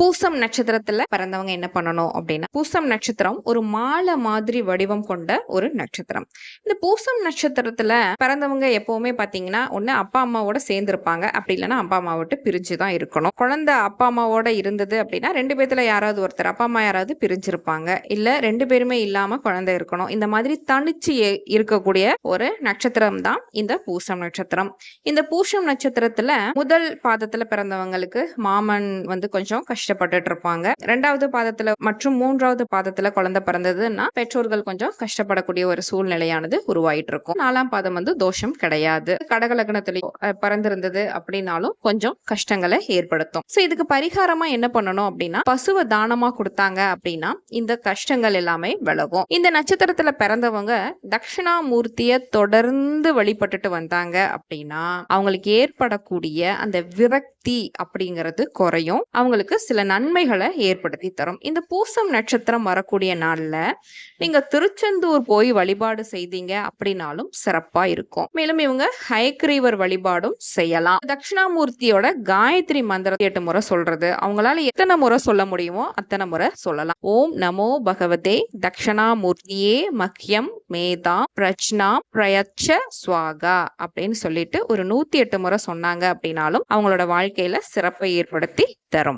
பூசம் நட்சத்திரத்துல பிறந்தவங்க என்ன பண்ணணும் அப்படின்னா பூசம் நட்சத்திரம் ஒரு மாலை மாதிரி வடிவம் கொண்ட ஒரு நட்சத்திரம். இந்த பூசம் நட்சத்திரத்துல பிறந்தவங்க எப்பவுமே பாத்தீங்கன்னா ஒண்ணு அப்பா அம்மாவோட சேர்ந்து இருப்பாங்க அப்படி இல்லைன்னா அப்பா அம்மா விட்டு பிரிஞ்சு தான் இருக்கணும். குழந்தை அப்பா அம்மாவோட இருந்தது அப்படின்னா ரெண்டு பேத்துல யாராவது ஒருத்தர் அப்பா அம்மா யாராவது பிரிஞ்சிருப்பாங்க. இல்ல ரெண்டு பேருமே இல்லாம குழந்தை இருக்கணும். இந்த மாதிரி தனிச்சு இருக்கக்கூடிய ஒரு நட்சத்திரம் தான் இந்த பூசம் நட்சத்திரம். இந்த பூசம் நட்சத்திரத்துல முதல் பாதத்துல பிறந்தவங்களுக்கு மாமன் வந்து கொஞ்சம் கஷ்டம் கஷ்டப்பட்டுட்டு இருப்பாங்க ரெண்டாவது பாதத்துல மற்றும் மூன்றாவது பாதத்துல குழந்தை பிறந்ததுன்னா பெற்றோர்கள் கொஞ்சம் கஷ்டப்படக்கூடிய ஒரு சூழ்நிலையானது உருவாயிட்டு இருக்கும் நாலாம் பாதம் வந்து தோஷம் கிடையாது. கடகலக்னத்திலையும் அஹ், பிறந்திருந்தது அப்படின்னாலும் கொஞ்சம் கஷ்டங்களை ஏற்படுத்தும். சோ இதுக்கு பரிகாரமா என்ன பண்ணணும் அப்படின்னா பசுவை தானமா கொடுத்தாங்க அப்படின்னா இந்த கஷ்டங்கள் எல்லாமே விலகும். இந்த நட்சத்திரத்துல பிறந்தவங்க தட்சிணாமூர்த்திய தொடர்ந்து வழிபட்டுட்டு வந்தாங்க அப்படின்னா அவங்களுக்கு ஏற்படக்கூடிய அந்த விரக்தி அப்படிங்கிறது குறையும். அவங்களுக்கு சில நன்மைகளை ஏற்படுத்தி தரும். இந்த பூசம் நட்சத்திரம் வரக்கூடிய நாள்ல நீங்க திருச்செந்தூர் போய் வழிபாடு செய்தீங்க அப்படின்னாலும் சிறப்பா இருக்கும். மேலும் இவங்க ஹயக்ரீவர் வழிபாடும் செய்யலாம். தட்சிணாமூர்த்தியோட காயத்ரி மந்திரத்தை எட்டு முறை சொல்றது. அவங்களால எத்தனை முறை சொல்ல முடியுமோ அத்தனை முறை சொல்லலாம். ஓம் நமோ பகவதே தட்சிணாமூர்த்தியே மக்யம் மேதா பிரச்னா பிரயச்ச சுவாகா அப்படின்னு சொல்லிட்டு ஒரு நூத்தி எட்டு முறை சொன்னாங்க அப்படின்னாலும் அவங்களோட வாழ்க்கை வாழ்க்கையில சிறப்பை ஏற்படுத்தி தரும்.